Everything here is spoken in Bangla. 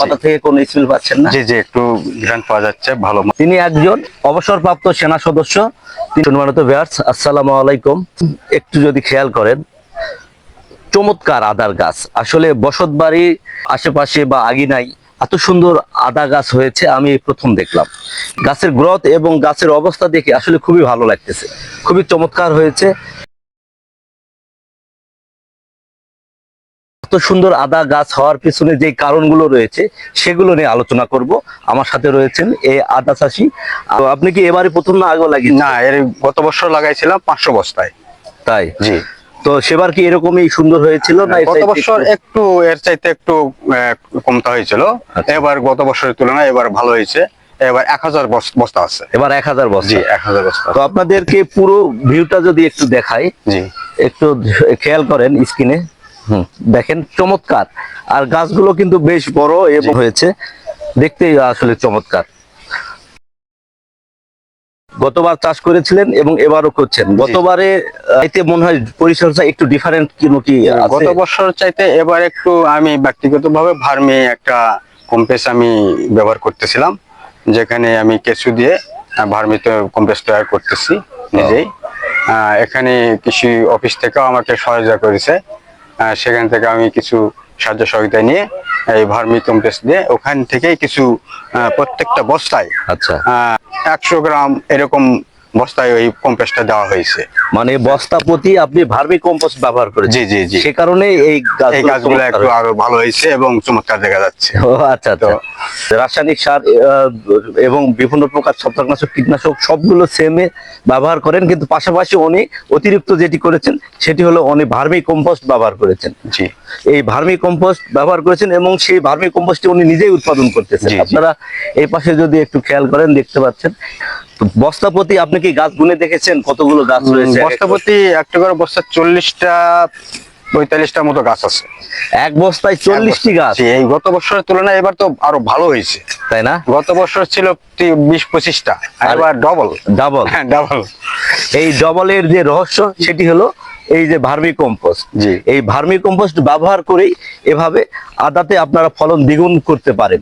পাতা থেকে কোনো স্মেল পাচ্ছেন না? জি জি একটু ঘ্রাণ পাওয়া যাচ্ছে ভালো তিনি একজন অবসরপ্রাপ্ত সেনা সদস্য। তিনি সম্মানিত ভিউয়ার্স আসসালামু আলাইকুম। একটু যদি খেয়াল করেন চমৎকার আদার গাছ। আসলে বসতবাড়ি আশেপাশে বা আগিনাই এত সুন্দর আদা গাছ হয়েছে আমি প্রথম দেখলাম। গাছের গ্রথ এবং গাছের অবস্থা দেখে আসলে খুবই ভালো লাগতেছে। খুবই চমৎকার হয়েছে। এত সুন্দর আদা গাছ হওয়ার পিছনে যে কারণগুলো রয়েছে সেগুলো নিয়ে আলোচনা করব। আমার সাথে রয়েছেন এই আদা চাষি। আপনি কি এবারে প্রথম না আগে লাগিয়ে না এর গত বছর লাগাইছিলাম পাঁচশো বস্তায়। তাই? জি। তো সেবার কি এরকমই সুন্দর হয়েছিল না গত বছর একটু- এর চাইতে একটু কমতে হয়েছিল। আচ্ছা। এবার গত বছরের তুলনায় এবার ভালো হয়েছে। এবার এক হাজার বস- বস্তা আছে। এবার এক হাজার জি এক হাজার বস্তা। তো আপনাদেরকে পুরো ভিউটা যদি একটু দেখাই জি। একটু খেয়াল করেন স্ক্রিনে। দেখেন চমৎকার। আর গাছগুলো কিন্তু বেশ বড় এবং হয়েছে। দেখতেই আসলে চমৎকার। গতবার চাষ করেছিলেন এবং এবারও করছেন। গতবারে এতে মনে হয় পরিচর্যা একটু ডিফারেন্ট কোনো কি আছে? গত বছর চাইতে এবার একটু আমি ব্যক্তিগতভাবে ভার্মি একটা কম্পেস আমি ব্যবহার করতেছিলাম। যেখানে আমি কেঁচু দিয়ে আহ, ভার্মিতে কম্পেস তৈরি করতেছি নিজেই। আহ, এখানে কৃষি অফিস থেকেও আমাকে সহায়তা করেছে। সেখান থেকে আমি কিছু সাহায্য সহযোগিতা নিয়ে এই ভার্মি কম্পেস দিয়ে ওখান থেকে কিছু প্রত্যেকটা বস্তায় আচ্ছা। একশো গ্রাম এরকম বস্তায় ওই কম্পেসটা দেওয়া হয়েছে। মানে বস্তা প্রতি আপনি ভার্মি কম্পোস্ট ব্যবহার করেছেন। জি জি জি। সে কারণে এই গাছগুলো একটু আরও ভালো হয়েছে এবং চমৎকার দেখা যাচ্ছে। ও আচ্ছা আচ্ছা। রাসায়নিক সার এবং বিভিন্ন প্রকার ছত্রাকনাশক কীটনাশক সবগুলো সেমে ব্যবহার করেন কিন্তু পাশাপাশি উনি অতিরিক্ত যেটি করেছেন সেটি হলো উনি ভার্মি কম্পোস্ট ব্যবহার করেছেন। জি। এই ভার্মি কম্পোস্ট ব্যবহার করেছেন এবং সেই ভার্মি কম্পোস্টটি উনি নিজেই উৎপাদন করতেছেন। আপনারা এই পাশে যদি একটু খেয়াল করেন দেখতে পাচ্ছেন তো বস্তা প্রতি আপনি কি গাছ গুনে দেখেছেন? কতগুলো গাছ রয়েছে? বস্তা প্রতি একটা করে বস্তা চল্লিশটা পঁয়তাল্লিশটার মতো গাছ আছে। এক বস্তায় চল্লিশটি গাছ? এই গত বছরের তুলনায় এবার তো আরও ভালো হয়েছে। তাই না? গত বছর ছিল বিশ পঁচিশটা এবার ডবল ডাবল হ্যাঁ ডাবল এই ডবলের যে রহস্য সেটি হলো এই যে ভার্মি কম্পোস্ট জি। এই ভার্মি কম্পোস্ট ব্যবহার করেই এভাবে আদাতে আপনারা ফলন দ্বিগুণ করতে পারেন।